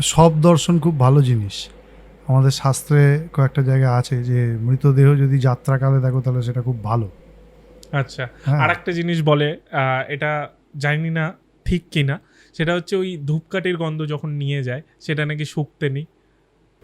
সব দর্শন খুব ভালো জিনিস। আমাদের শাস্ত্রে কয়েকটা জায়গা আছে যে মৃতদেহ যদি যাত্রাকালে দেখো তাহলে সেটা খুব ভালো। আচ্ছা হ্যাঁ। আর একটা জিনিস বলে এটা জানি না ঠিক কিনা সেটা হচ্ছে ওই ধূপকাঠির গন্ধ যখন নিয়ে যায় সেটা নাকি শুকতে নেই?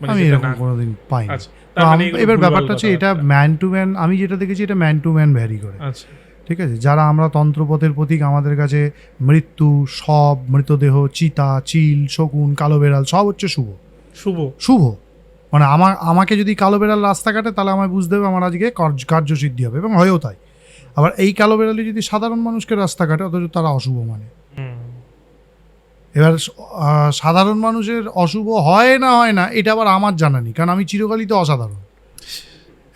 মানে আমি এরকম না- কোনোদিন পাইনি। আচ্ছা মানে এবার ব্যাপারটা হচ্ছে এটা ম্যান টু ম্যান আমি যেটা দেখেছি এটা ম্যান টু ম্যান ভ্যারি করে। আচ্ছা। ঠিক আছে? যারা আমরা তন্ত্রপথের প্রতীক আমাদের কাছে মৃত্যু সব মৃতদেহ চিতা চিল শকুন কালো বেড়াল সব হচ্ছে শুভ। শুভ। শুভ? মানে আমার আমাকে যদি কালো বেড়াল রাস্তা কাটে তাহলে আমায় বুঝতে হবে আমার আজকে কার্য- কার্যসিদ্ধি হবে এবং হয়েও তাই। আবার এই কালো বেড়ালে যদি সাধারণ মানুষকে রাস্তা কাটে অথচ তারা অশুভ মানে। এবার সাধারণ মানুষের অশুভ হয় না হয় না এটা আবার আমার জানা নেই কারণ আমি চিরকালই তো অসাধারণ।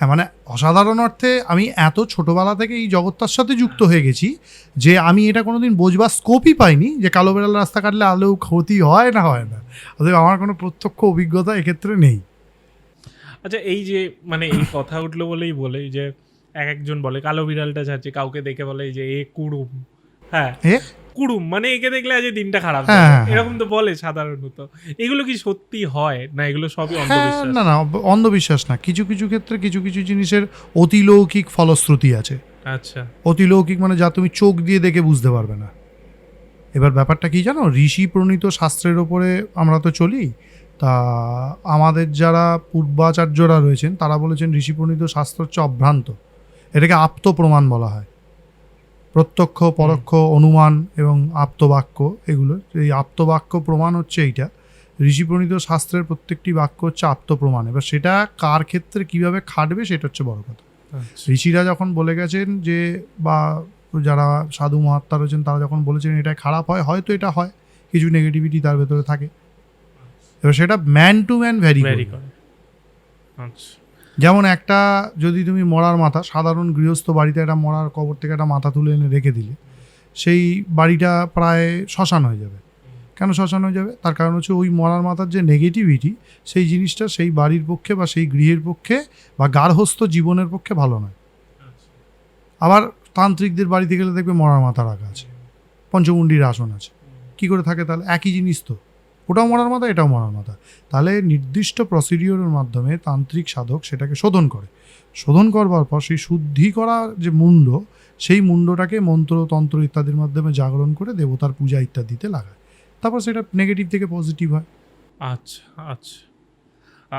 হ্যাঁ মানে অসাধারণ অর্থে আমি এত ছোটবেলা থেকে এই জগৎটার সাথে যুক্ত হয়ে। গেছি যে আমি এটা কোনো দিন বোঝবার স্কোপই পাইনি যে কালো বেড়াল রাস্তা কাটলে আলেও ক্ষতি হয় না হয় না। অতএব আমার কোনো প্রত্যক্ষ অভিজ্ঞতা এক্ষেত্রে নেই। আচ্ছা এই যে মানে এই কথা উঠল বলেই বলে যে এক একজন বলে কালো বিড়ালটা যাচ্ছে কাউকে দেখে বলে যে এ কুড়ুম। হ্যাঁ? কুড়ুম মানে একে দেখলে আজ দিনটা খারাপ হ্যাঁ, হ্যাঁ, এরকম তো বলে সাধারণত। এগুলো কি সত্যি হয়? না এগুলো সবই হ্যাঁ অন্ধবিশ্বাস? না না অন্ধবিশ্বাস না। কিছু কিছু ক্ষেত্রে কিছু কিছু জিনিসের অতিলৌকিক ফলশ্রুতি আছে। আচ্ছা। অতিলৌকিক মানে যা তুমি চোখ দিয়ে দেখে বুঝতে পারবে না। এবার ব্যাপারটা কি জানো? ঋষি প্রণীত শাস্ত্রের ওপরে আমরা তো চলি। তা আমাদের যারা পূর্বাচার্যরা রয়েছেন তারা বলেছেন ঋষি প্রণীত শাস্ত্র হচ্ছে অভ্রান্ত। এটাকে আপ্ত প্রমাণ বলা হয়। প্রত্যক্ষ পরোক্ষ অনুমান এবং আপ্তবাক্য এগুলো। এই আপ্তবাক্য প্রমাণ হচ্ছে এইটা। ঋষি প্রণীত শাস্ত্রের প্রত্যেকটি বাক্য হচ্ছে আত্মপ্রমাণ এবার সেটা কার ক্ষেত্রে কীভাবে খাটবে সেটা হচ্ছে বড় কথা। আচ্ছা। ঋষিরা যখন বলে গেছেন যে বা যারা সাধু মহাত্মা রয়েছেন তারা যখন বলেছেন এটা খারাপ হয় হয়তো এটা হয় কিছু নেগেটিভিটি তার ভেতরে থাকে। এবার সেটা man to man vary vary করে। আচ্ছা। যেমন একটা যদি তুমি মরার মাথা, সাধারণ গৃহস্থ বাড়িতে একটা মরার কবর থেকে একটা মাথা তুলে এনে রেখে দিলে, সেই বাড়িটা প্রায় শ্মশান হয়ে যাবে। কেন শ্মশান হয়ে যাবে? তার কারণ হচ্ছে ওই মরার মাথার যে নেগেটিভিটি সেই জিনিসটা সেই বাড়ির পক্ষে বা সেই গৃহের পক্ষে বা গার্হস্থ জীবনের পক্ষে ভালো নয়। আবার তান্ত্রিকদের বাড়িতে গেলে দেখবে মরার মাথা রাখা আছে, পঞ্চমুণ্ডির আসন আছে। কি করে থাকে তাহলে? একই জিনিস তো। ওটাও মরার মাথা, এটাও মরার মাথা। তাহলে নির্দিষ্ট প্রসিডিওরের মাধ্যমে তান্ত্রিক সাধক সেটাকে শোধন করে। শোধন করবার পর সেই শুদ্ধি করা যে মুন্ড সেই মুন্ডটাকে মন্ত্র, তন্ত্র ইত্যাদির মাধ্যমে জাগরণ করে দেবতার পূজা ইত্যাদিতে লাগায়। তারপর সেটা নেগেটিভ থেকে পজিটিভ হয়। আচ্ছা আচ্ছা।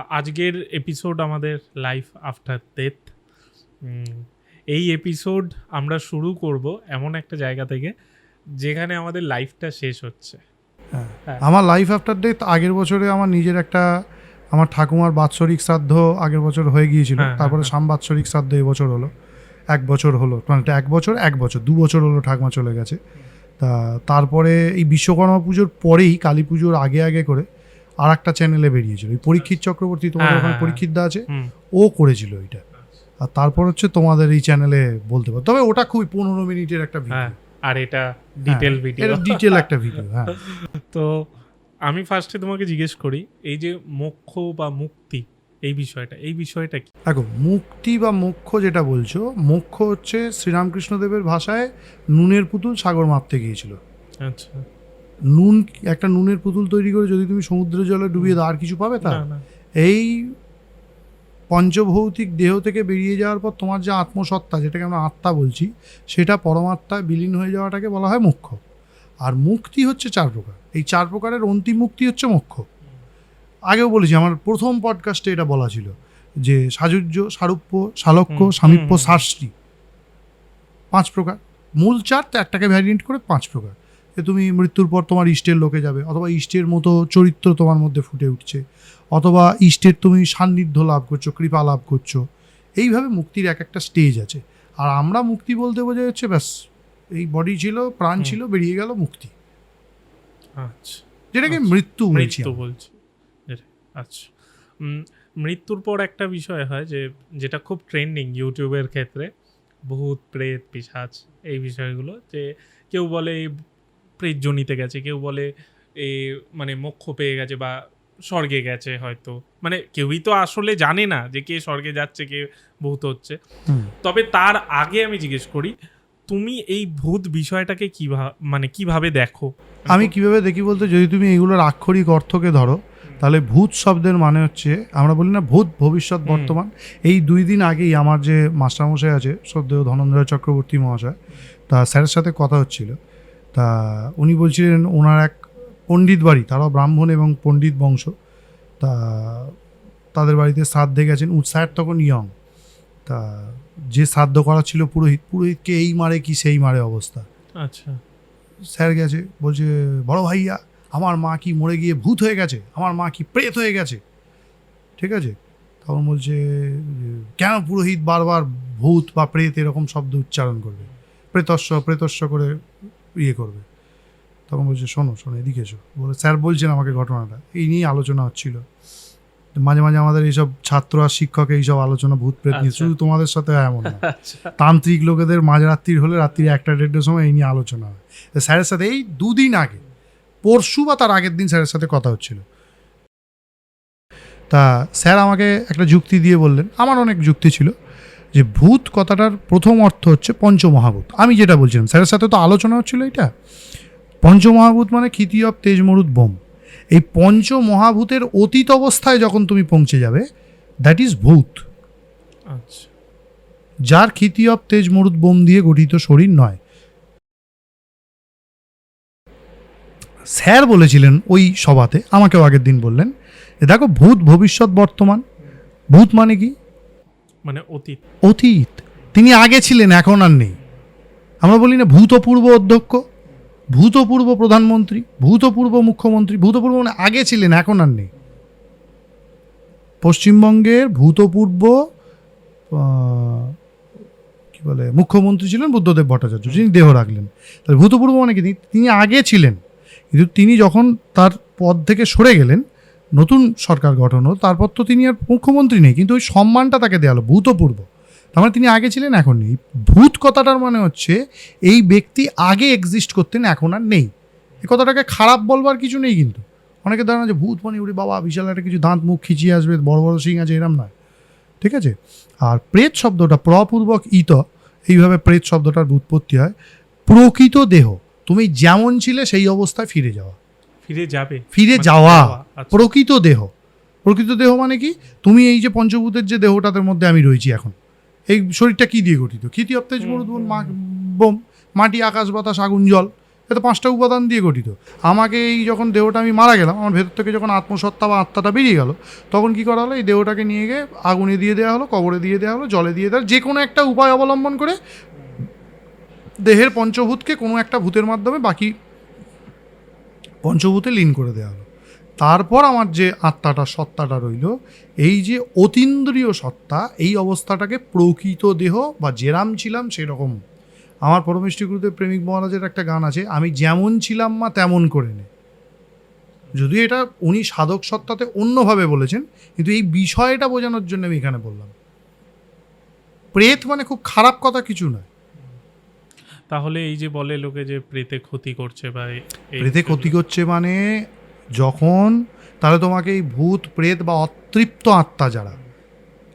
আজকের এপিসোড আমাদের লাইফ আফটার ডেথ এই এপিসোড আমরা শুরু করব এমন একটা জায়গা থেকে, যেখানে আমাদের লাইফটা শেষ হচ্ছে। আমার লাইফ আফটার ডেথ আগের বছরে আমার নিজের একটা আমার ঠাকুমার বাৎসরিক শ্রাদ্ধ আগের বছর হয়ে গিয়েছিল। হ্যাঁ, হ্যাঁ, তারপরে হ্যাঁ। সাম বাৎসরিক শ্রাদ্ধ এবছর হলো। এক বছর হলো মানে এটা এক বছর এক বছর দু বছর হলো ঠাকুমা চলে গেছে। তা তারপরে এই বিশ্বকর্মা পুজোর পরেই কালী পুজোর আগে আগে করে আর একটা চ্যানেলে বেরিয়েছিল। ওই পরীক্ষিত চক্রবর্তী তোমাদের হ্যাঁ, ওখানে হ্যাঁ, পরীক্ষিত দা আছে? ও করেছিল ওইটা আর তারপর হচ্ছে তোমাদের এই চ্যানেলে বলতে পারো। তবে ওটা খুবই পনেরো মিনিটের একটা হ্যাঁ। ভিডিও। আর এটা ডিটেল ভিডিও এটা ডিটেল একটা ভিডিও হ্যাঁ। তো আমি ফার্স্টে তোমাকে জিজ্ঞেস করি এই যে মোক্ষ বা মুক্তি এই বিষয়টা এই বিষয়টা কি? দেখো মুক্তি বা মোক্ষ যেটা বলছো মোক্ষ হচ্ছে শ্রীরামকৃষ্ণদেবের ভাষায় নুনের পুতুল সাগর মাপতে গিয়েছিল। আচ্ছা। নুন একটা নুনের পুতুল তৈরি করে যদি তুমি সমুদ্রের জলে ডুবিয়ে দাও আর কিছু পাবে তা? এই পঞ্চভৌতিক দেহ থেকে বেরিয়ে যাওয়ার পর তোমার যে আত্মসত্তা যেটাকে আমরা আত্মা বলছি সেটা পরমাত্মায় বিলীন হয়ে যাওয়াটাকে বলা হয় মোক্ষ আর মুক্তি হচ্ছে চার প্রকার। এই চার প্রকারের অন্তিম মুক্তি হচ্ছে মোক্ষ। আগেও বলেছি আমার প্রথম পডকাস্টে এটা বলা ছিল যে সাজুজ্য সারুপ্য সালক্য হুম, সামীপ্য। শাস্ত্রী পাঁচ প্রকার। মূল চার তো একটাকে ভ্যারিয়েন্ট করে পাঁচ প্রকার। যে তুমি মৃত্যুর পর তোমার ইষ্টের লোকে যাবে অথবা ইষ্টের মতো চরিত্র তোমার মধ্যে ফুটে উঠছে অথবা ইষ্টের তুমি সান্নিধ্য লাভ করছ কৃপা লাভ করছ। এইভাবে মুক্তির এক একটা স্টেজ আছে। আর আমরা মুক্তি বলতে বোঝা যাচ্ছে ব্যাস এই বডি ছিল প্রাণ ছিল বেরিয়ে গেল মুক্তি। আচ্ছা। যেটাকে আচ্ছা। মৃত্যু বলছি মৃত্যু বলছি। আচ্ছা। মৃত্যুর পর একটা বিষয় হয় যে যেটা খুব ট্রেন্ডিং ইউটিউবের ক্ষেত্রে ভূত প্রেত পিশাচ এই বিষয়গুলো যে কেউ বলে এই প্রেত জনিতে গেছে। কেউ বলে এ মানে মোক্ষ পেয়ে গেছে বা স্বর্গে গেছে হয়তো। মানে কেউই তো আসলে জানে না যে কে স্বর্গে যাচ্ছে কে ভূত হচ্ছে। তবে তার আগে আমি জিজ্ঞেস করি তুমি এই ভূত বিষয়টাকে কীভাবে মানে কীভাবে দেখো? আমি কীভাবে দেখি বলতে যদি তুমি এইগুলোর আক্ষরিক অর্থকে ধরো তাহলে ভূত শব্দের মানে হচ্ছে আমরা বলি না ভূত ভবিষ্যৎ বর্তমান। এই দুই দিন আগেই আমার যে মাস্টারমশাই আছে শ্রদ্ধেয় ধনঞ্জয় চক্রবর্তী মহাশয় তা স্যারের সাথে কথা হচ্ছিল। তা উনি বলছিলেন ওনার এক পণ্ডিত বাড়ি তারাও ব্রাহ্মণ এবং পণ্ডিত বংশ তা তাদের বাড়িতে শ্রাদ্ধে গেছেন উ স্যার তখন ইয়ং তা যে শ্রাদ্ধ করা ছিল পুরোহিত পুরোহিতকে এই মারে কি সেই মারে অবস্থা। আচ্ছা। স্যার গেছে বলছে বড় ভাইয়া আমার মা কি মরে গিয়ে ভূত হয়ে গেছে? আমার মা কি প্রেত হয়ে গেছে? ঠিক আছে? তখন বলছে কেন পুরোহিত বারবার ভূত বা প্রেত এরকম শব্দ উচ্চারণ করবে? প্রেতস্ব প্রেতস্ব করে ইয়ে করবে। তখন বলছে শোনো শোনো এদিকে এসো। বলে স্যার বলছেন আমাকে ঘটনাটা। এই নিয়ে আলোচনা হচ্ছিল। মাঝে মাঝে আমাদের এইসব ছাত্র আর শিক্ষক এইসব আলোচনা ভূত প্রেত নিয়ে আচ্ছা। শুধু তোমাদের সাথে এমন না। আচ্ছা। তান্ত্রিক লোকেদের মাঝরাত্রির হলে রাত্রি একটা দেড়টার সময় এই নিয়ে আলোচনা হয়। স্যারের সাথে এই দুদিন আগে পরশু বা তার আগের দিন স্যারের সাথে কথা হচ্ছিল। তা স্যার আমাকে একটা যুক্তি দিয়ে বললেন। আমার অনেক যুক্তি ছিল। যে ভূত কথাটার প্রথম অর্থ হচ্ছে পঞ্চমহাভূত। আমি যেটা বলছিলাম স্যারের সাথে তো আলোচনা হচ্ছিল এটা। পঞ্চমহাভূত মানে খিতি অফ তেজমরুদ বোম। এই পঞ্চমহাভূতের অতীত অবস্থায় যখন তুমি পৌঁছে যাবে দ্যাট ইজ ভূত। আচ্ছা। যার খিতি অব তেজ মরুদ বোম দিয়ে গঠিত শরীর নয়। স্যার বলেছিলেন ওই সভাতে আমাকেও আগের দিন বললেন দেখো ভূত ভবিষ্যৎ বর্তমান। ভূত মানে কি? মানে অতীত। অতীত। তিনি আগে ছিলেন, এখন আর নেই। আমরা বলি না ভূতপূর্ব অধ্যক্ষ, ভূতপূর্ব প্রধানমন্ত্রী, ভূতপূর্ব মুখ্যমন্ত্রী, ভূতপূর্ব মানে আগে ছিলেন, এখন আর নেই। পশ্চিমবঙ্গের ভূতপূর্ব কি বলে, মুখ্যমন্ত্রী ছিলেন বুদ্ধদেব ভট্টাচার্য, যিনি দেহ রাখলেন। তাহলে ভূতপূর্ব মানে কি? তিনি আগে ছিলেন। কিন্তু তিনি যখন তার পদ থেকে সরে গেলেন নতুন সরকার গঠন হলো, তারপর তো তিনি আর মুখ্যমন্ত্রী নেই, কিন্তু ওই সম্মানটা তাকে দেওয়া হলো, ভূতপূর্ব। তার মানে তিনি আগে ছিলেন, এখন নেই। ভূত কথাটার মানে হচ্ছে, এই ব্যক্তি আগে এক্সিস্ট করতেন, এখন আর নেই। এই কথাটাকে খারাপ বলবার কিছু নেই কিন্তু। অনেকে ধারণা যে ভূত মানে উড়ি বাবা, বিশাল একটা কিছু, দাঁত, মুখ খিচিয়ে আসবে, বড় বড় সিং আছে, এরম নয়। ঠিক আছে? আর প্রেত শব্দটা প্রপূর্বক ইত, এইভাবে প্রেত শব্দটার উৎপত্তি হয়। প্রকৃত দেহ, তুমি যেমন ছিলে সেই অবস্থায় ফিরে যাওয়া। ফিরে যাবে। ফিরে মানে যাওয়া আচ্ছা। প্রকৃত দেহ। প্রকৃত দেহ মানে কি? তুমি এই যে পঞ্চভূতের যে দেহটার মধ্যে আমি রয়েছি এখন এই শরীরটা কি দিয়ে গঠিত? খিতি অপ্তেজ হুম, মরুদ হুম, বোম মাটি আকাশ বাতাস আগুন জল এটা পাঁচটা উপাদান দিয়ে গঠিত। আমাকে এই যখন দেহটা আমি মারা গেলাম আমার ভেতর থেকে যখন আত্মসত্তা বা আত্মাটা বেরিয়ে গেল তখন কি করা হলো? এই দেহটাকে নিয়ে গিয়ে আগুনে দিয়ে দেওয়া হলো কবরে দিয়ে দেওয়া হলো জলে দিয়ে দেওয়া যে কোনো একটা উপায় অবলম্বন করে দেহের পঞ্চভূতকে কোনো একটা ভূতের মাধ্যমে বাকি পঞ্চভূতে লীন করে দেওয়া হলো। তারপর আমার যে আত্মাটা, সত্তাটা রইল, এই যে অতীন্দ্রিয় সত্তা, এই অবস্থাটাকে প্রকৃত দেহ বা যেরাম ছিলাম সেরকম। আমার পরমেষ্ঠী গুরুদেব প্রেমিক মহারাজের একটা গান আছে, আমি যেমন ছিলাম মা তেমন করে নে। যদিও এটা উনি সাধক সত্তাতে অন্যভাবে বলেছেন, কিন্তু এই বিষয়টা বোঝানোর জন্য আমি এখানে বললাম। প্রেত মানে খুব খারাপ কথা কিছু নয়। তাহলে এই যে বলে লোকে যে প্রেতে ক্ষতি করছে বা প্রেতে ক্ষতি করছে মানে যখন তাহলে তোমাকে এই ভূত প্রেত বা অতৃপ্ত আত্মা যারা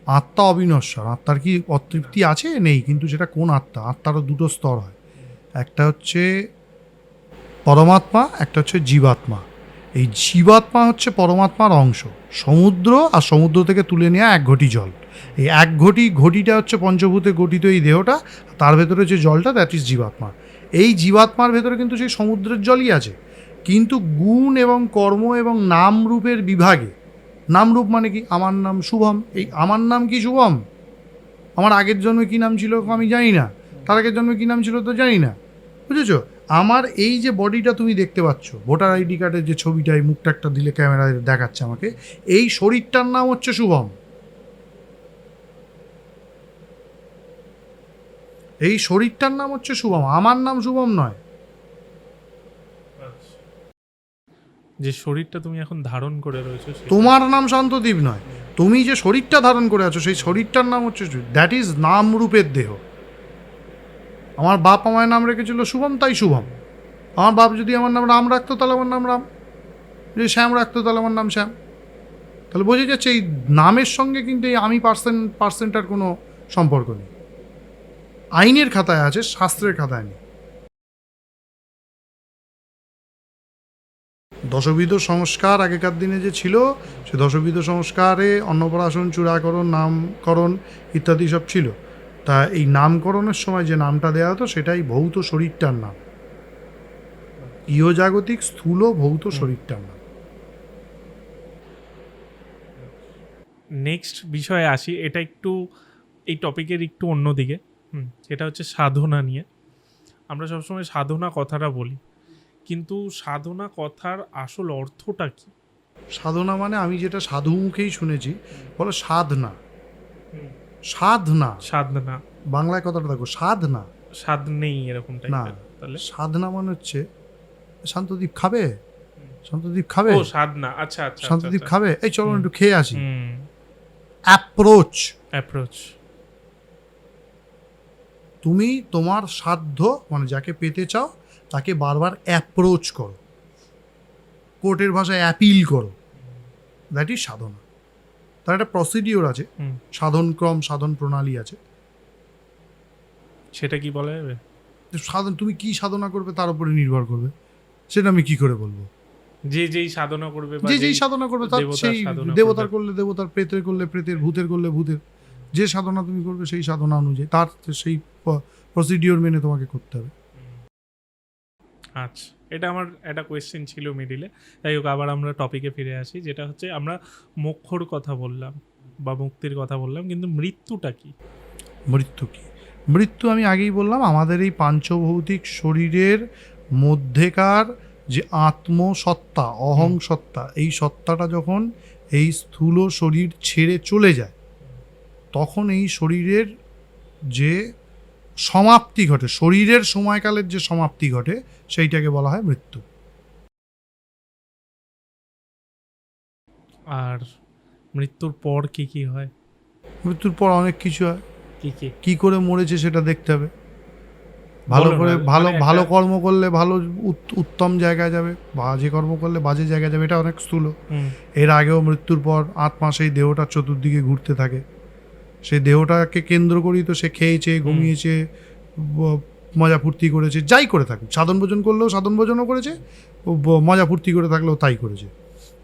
আত্মা অবিনশ্বর আত্মার কি অতৃপ্তি আছে? নেই কিন্তু সেটা কোন আত্মা? আত্মারও দুটো স্তর হয়। একটা হচ্ছে পরমাত্মা একটা হচ্ছে জীবাত্মা। এই জীবাত্মা হচ্ছে পরমাত্মার অংশ। সমুদ্র আর সমুদ্র থেকে তুলে নেওয়া এক ঘটি জল। এই এক ঘটি, ঘটিটা হচ্ছে পঞ্চভূতে গঠিত এই দেহটা, তার ভেতরে যে জলটা দ্যাট ইজ জীবাত্মা এই জীবাত্মার ভেতরে কিন্তু সেই সমুদ্রের জলই আছে। কিন্তু গুণ এবং কর্ম এবং নাম রূপের বিভাগে নামরূপ মানে কি? আমার নাম শুভম। এই আমার নাম কি শুভম? আমার আগের জন্মে কি নাম ছিল আমি জানি না। তার আগের জন্মে কি নাম ছিল তো জানি না। বুঝেছ? আমার এই যে বডিটা তুমি দেখতে পাচ্ছ, ভোটার আইডি কার্ডের যে ছবিটা, এই মুখটা একটা দিলে ক্যামেরায় দেখাচ্ছে আমাকে, এই শরীরটার নাম হচ্ছে শুভম। এই শরীরটার নাম হচ্ছে শুভম আমার নাম শুভম নয়। যে শরীরটা তুমি এখন ধারণ করে রয়েছো তোমার নাম শান্তদ্বীপ নয় তুমি যে শরীরটা ধারণ করে আছো সেই শরীরটার নাম হচ্ছে দ্যাট ইজ নাম রূপের দেহ। আমার বাপ আমার নাম রেখেছিল শুভম তাই শুভম। আমার বাপ যদি আমার নাম রাম রাখতো তাহলে আমার নাম রাম। যদি শ্যাম রাখতো তাহলে আমার নাম শ্যাম। তাহলে বোঝা যাচ্ছে এই নামের সঙ্গে কিন্তু এই আমি পার্সেন্ট পার্সেন্টার কোনো সম্পর্ক নেই। আইনের খাতায় আছে শাস্ত্রের খাতায় নেই। দশবিধ সংস্কার আগেকার দিনে যে ছিল সে দশবিধ সংস্কারে অন্নপ্রাশন চূড়াকরণ নামকরণ ইত্যাদি সব ছিল। তা এই নামকরণের সময় যে নামটা দেওয়া হতো সেটাই ভৌত শরীরটার নাম। ইহজাগতিক স্থূল ভৌত শরীরটার নাম। নেক্সট বিষয়ে আসি। এটা একটু এই টপিকের একটু অন্যদিকে। হুম সেটা হচ্ছে সাধনা নিয়ে। আমরা সবসময় সাধনা কথাটা বলি কিন্তু সাধনা কথার আসল অর্থটা কি? সাধনা মানে আমি যেটা সাধু মুখেই শুনেছি বলো সাধনা। সাধনা। সাধনা। বাংলায় কথাটা দেখো সাধনা। স্বাদ নেই এরকম না তাহলে? সাধনা মানে হচ্ছে শান্তদীপ খাবে? শান্তদীপ খাবে? ও সাধনা আচ্ছা আচ্ছা শান্তদীপ খাবে? এই চলো একটু খেয়ে আসি। হুম। অ্যাপ্রোচ অ্যাপ্রোচ তুমি তোমার সাধ্য মানে যাকে পেতে চাও তাকে বারবার অ্যাপ্রোচ করো। কোর্টের ভাষায় অ্যাপিল করো। দ্যাট ইজ সাধনা। তার একটা প্রসিডিওর আছে। সাধন ক্রম সাধন প্রণালী আছে। সেটা কি বলা যাবে? সাধন তুমি কি সাধনা করবে তার উপরে নির্ভর করবে। সেটা আমি কি করে বলব? যে যেই সাধনা করবে যে যেই সাধনা করবে তার সেই দেবতার করলে দেবতার প্রেতের করলে প্রেতের ভূতের করলে ভূতের। যে সাধনা তুমি করবে সেই সাধনা অনুযায়ী তার সেই প্রসিডিওর মেনে তোমাকে করতে হবে। আচ্ছা এটা আমার একটা কোয়েশ্চেন ছিল মিডিলে যাই হোক আবার আমরা টপিকে ফিরে আসি যেটা হচ্ছে আমরা মোক্ষর কথা বললাম বা মুক্তির কথা বললাম কিন্তু মৃত্যুটা কি? মৃত্যু কি? মৃত্যু আমি আগেই বললাম আমাদের এই পাঞ্চভৌতিক শরীরের মধ্যেকার যে আত্মসত্তা অহং সত্তা এই সত্তাটা যখন এই স্থূল শরীর ছেড়ে চলে যায় তখন এই শরীরের যে সমাপ্তি ঘটে শরীরের সময়কালের যে সমাপ্তি ঘটে সেইটাকে বলা হয় মৃত্যু। আর মৃত্যুর পর কি কি হয়? মৃত্যুর পর অনেক কিছু হয়। কি কি? কি করে মরেছে সেটা দেখতে হবে। ভালো করে মানে ভালো ভালো কর্ম করলে ভালো উত- উত্তম জায়গায় যাবে বাজে কর্ম করলে বাজে জায়গায় যাবে এটা অনেক স্থূল। এর আগেও মৃত্যুর পর আত্মা সেই দেহটার চতুর্দিকে ঘুরতে থাকে। সেই দেহটাকে কেন্দ্র করেই তো সে খেয়েছে ঘুমিয়েছে মজা ফুর্তি করেছে যাই করে থাকুক। সাধন ভোজন করলেও সাধন ভোজনও করেছে ও মজা ফুর্তি করে থাকলেও তাই করেছে।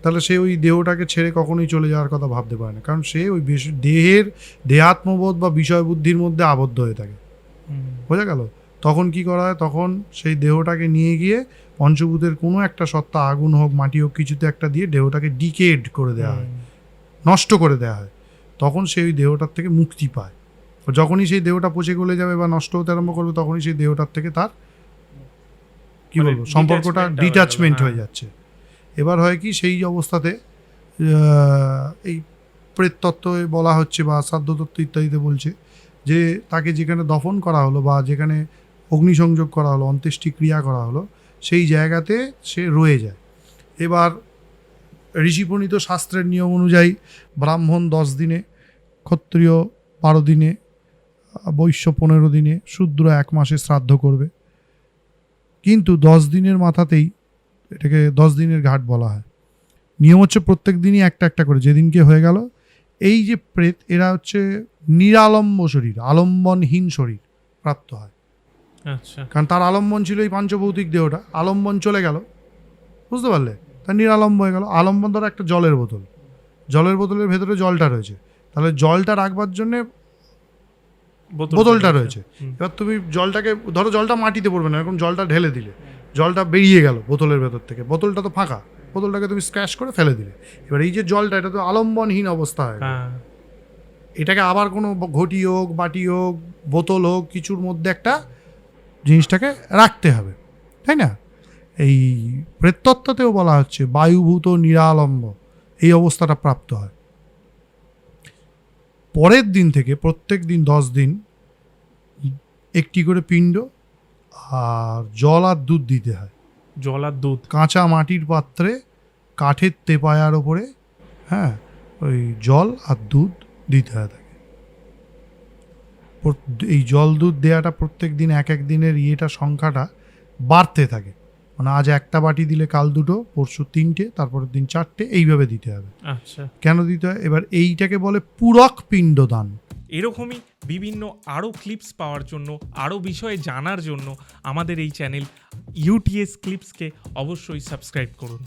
তাহলে সে ওই দেহটাকে ছেড়ে কখনোই চলে যাওয়ার কথা ভাবতে পারে না কারণ সে ওই বেশ- দেহের দেহাত্মবোধ বা বিষয় বুদ্ধির মধ্যে আবদ্ধ হয়ে থাকে। বোঝা গেল? তখন কি করা হয়? তখন সেই দেহটাকে নিয়ে গিয়ে পঞ্চভূতের কোনো একটা সত্তা আগুন হোক মাটি হোক কিছুতে একটা দিয়ে দেহটাকে ডিকেড করে দেওয়া হয়। নষ্ট করে দেওয়া হয়। তখন সে ওই দেহটার থেকে মুক্তি পায়। যখনই সেই দেহটা পচে গলে যাবে বা নষ্ট হতে আরম্ভ করবে তখনই সেই দেহটার থেকে তার কি মানে বলব সম্পর্কটা detachment টা হয়ে। ডিটাচমেন্ট যাচ্ছে। এবার হয় কি সেই অবস্থাতে এই প্রেততত্ত্ব বলা হচ্ছে বা সাধ্যতত্ত্ব ইত্যাদিতে বলছে যে তাকে যেখানে দফন করা হলো বা যেখানে অগ্নিসংযোগ করা হলো অন্ত্যেষ্টি ক্রিয়া করা হলো সেই জায়গাতে সে রয়ে যায়। এবার ঋষিপ্রণীত শাস্ত্রের নিয়ম অনুযায়ী ব্রাহ্মণ দশ দিনে ক্ষত্রিয় বারো দিনে বৈশ্য পনেরো দিনে শূদ্র এক মাসে শ্রাদ্ধ করবে। কিন্তু দশ দিনের মাথাতেই এটাকে দশ দিনের ঘাট বলা হয়। নিয়ম হচ্ছে প্রত্যেক দিনই একটা একটা করে যেদিনকে হয়ে গেল এই যে প্রেত এরা হচ্ছে নিরালম্ব শরীর আলম্বনহীন শরীর প্রাপ্ত হয়। আচ্ছা। কারণ তার আলম্বন ছিল এই পাঞ্চভৌতিক দেহটা আলম্বন চলে গেল। বুঝতে পারলে? তার নিরালম্ব হয়ে গেল। আলম্বন ধরো একটা জলের বোতল। জলের বোতলের ভেতরে জলটা রয়েছে। তাহলে জলটা রাখবার জন্যে বোতলটা রয়েছে। এবার তুমি জলটাকে ধরো জলটা মাটিতে পড়বে না এরকম জলটা ঢেলে দিলে। জলটা বেরিয়ে গেল বোতলের ভেতর থেকে। বোতলটা তো ফাঁকা। বোতলটাকে তুমি স্ক্র্যাচ করে ফেলে দিলে। এবার এই যে জলটা এটা তো আলম্বনহীন অবস্থা হয় হ্যাঁ। এটাকে আবার কোনো ঘটি হোক বাটি হোক বোতল হোক কিছুর মধ্যে একটা জিনিসটাকে রাখতে হবে। তাই না? এই প্রেতত্ত্বতেও বলা হচ্ছে বায়ুভূত নিরালম্ব। এই অবস্থাটা প্রাপ্ত হয়। পরের দিন থেকে প্রত্যেক দিন দশ দিন একটি করে পিণ্ড আর জল আর দুধ দিতে হয়। জল আর দুধ। কাঁচা মাটির পাত্রে কাঠের তেপায়ার ওপরে হ্যাঁ ওই জল আর দুধ দিতে হয় তাকে। এই জল দুধ দেওয়াটা প্রত্যেক দিন এক এক দিনের ইয়েটা সংখ্যাটা বাড়তে থাকে। মানে আজ একটা বাটি দিলে কাল দুটো পরশু তিনটে তারপরের দিন চারটে এইভাবে দিতে হবে। আচ্ছা। কেন দিতে হয়? এবার এইটাকে বলে পূরক পিণ্ডদান। এরকমই বিভিন্ন আরও ক্লিপস পাওয়ার জন্য আরও বিষয়ে জানার জন্য আমাদের এই চ্যানেল ইউটিএস ক্লিপসকে অবশ্যই সাবস্ক্রাইব করুন।